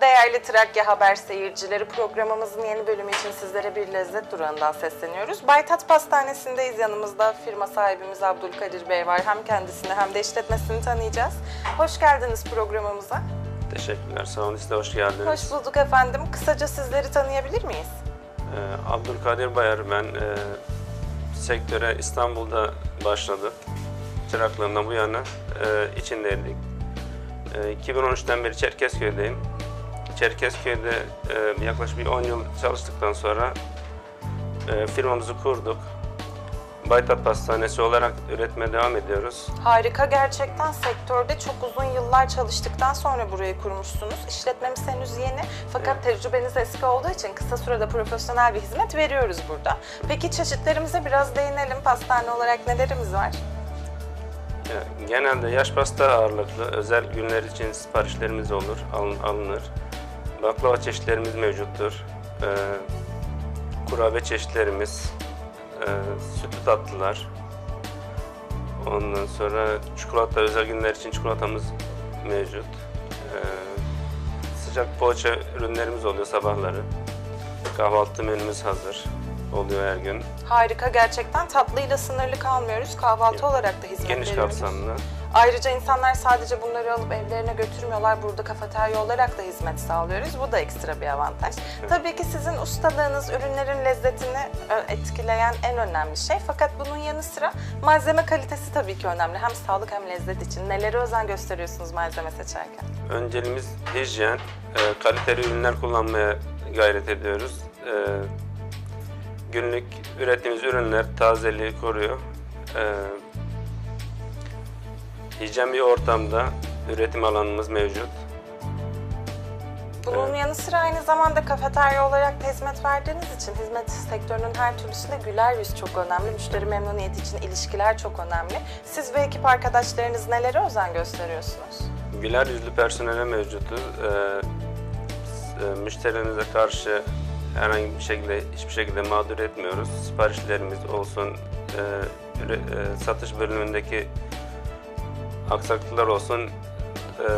Değerli Trakya Haber seyircileri programımızın yeni bölümü için sizlere bir lezzet durağından sesleniyoruz. Baytat Pastanesi'ndeyiz yanımızda firma sahibimiz Abdülkadir Bey var. Hem kendisini hem de işletmesini tanıyacağız. Hoş geldiniz programımıza. Teşekkürler. Sağ olun. Siz de hoş geldiniz. Hoş bulduk efendim. Kısaca sizleri tanıyabilir miyiz? Ee, Abdülkadir Bayar ben. e, sektöre İstanbul'da başladı. Çıraklığından bu yana e, içindeydik. E, 2013'ten beri Çerkezköy'deyim. Çerkezköy'de e, yaklaşık bir 10 yıl çalıştıktan sonra e, firmamızı kurduk. Baytat Pastanesi olarak üretmeye devam ediyoruz. Harika gerçekten sektörde çok uzun yıllar çalıştıktan sonra burayı kurmuşsunuz. İşletmemiz henüz yeni fakat tecrübeniz eski olduğu için kısa sürede profesyonel bir hizmet veriyoruz burada. Peki çeşitlerimize biraz değinelim. Pastane olarak nelerimiz var? Ya, Genelde yaş pasta ağırlıklı özel günler için siparişlerimiz olur, alın- alınır. Baklava çeşitlerimiz mevcuttur. Ee, kurabiye çeşitlerimiz, e, sütlü tatlılar. Ondan sonra çikolata özel günler için çikolatamız mevcut. Ee, sıcak poğaça ürünlerimiz oluyor sabahları. Kahvaltı menümüz hazır oluyor her gün. Harika gerçekten tatlıyla sınırlı kalmıyoruz. Kahvaltı olarak da hizmet Geniş veriyoruz. kapsamlı. Ayrıca insanlar sadece bunları alıp evlerine götürmüyorlar. Burada kafeterya olarak da hizmet sağlıyoruz. Bu da ekstra bir avantaj. Tabii ki sizin ustalığınız ürünlerin lezzetini e, etkileyen en önemli şey. Fakat bunun yanı sıra malzeme kalitesi tabii ki önemli. Hem sağlık hem lezzet için. Nelere özen gösteriyorsunuz malzeme seçerken? Önceliğimiz hijyen, e, kaliteli ürünler kullanmaya gayret ediyoruz. E, günlük ürettiğimiz ürünler tazeliği koruyor. Hijyen bir ortamda üretim alanımız mevcut. Bunun yanı sıra aynı zamanda kafeterya olarak da hizmet verdiğiniz için hizmet sektörünün her türlüsünde güler yüz çok önemli. Müşteri memnuniyeti için ilişkiler çok önemli. Siz ve ekip arkadaşlarınız nelere özen gösteriyorsunuz? Güler yüzlü personele mevcutuz. E, s- e, müşterilerimize karşı herhangi bir şekilde hiçbir şekilde mağdur etmiyoruz. Siparişlerimiz olsun, e, e, satış bölümündeki aksaklıklar olsun, e,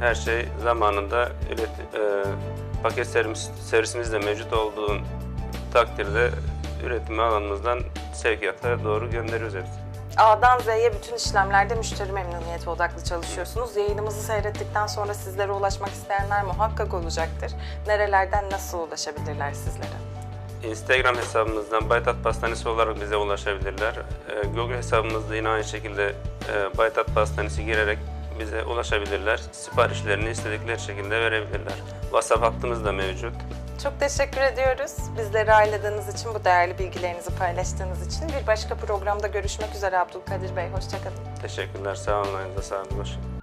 her şey zamanında üret, e, paket servis, servisimiz de mevcut olduğu takdirde üretim alanımızdan sevkiyata doğru gönderiyoruz hepsini. A'dan Z'ye bütün işlemlerde müşteri memnuniyeti odaklı çalışıyorsunuz. Yayınımızı seyrettikten sonra sizlere ulaşmak isteyenler muhakkak olacaktır. Nerelerden nasıl ulaşabilirler sizlere? Instagram hesabımızdan Baytat Pastanesi olarak bize ulaşabilirler. Ee, Google hesabımızda yine aynı şekilde e, Baytat Pastanesi girerek bize ulaşabilirler. Siparişlerini istedikleri şekilde verebilirler. WhatsApp hattımız da mevcut. Çok teşekkür ediyoruz. Bizleri ailedeniz için, bu değerli bilgilerinizi paylaştığınız için. Bir başka programda görüşmek üzere Abdülkadir Bey. Hoşçakalın. Teşekkürler, sağ olun, ayağınıza sağlık. Hoş-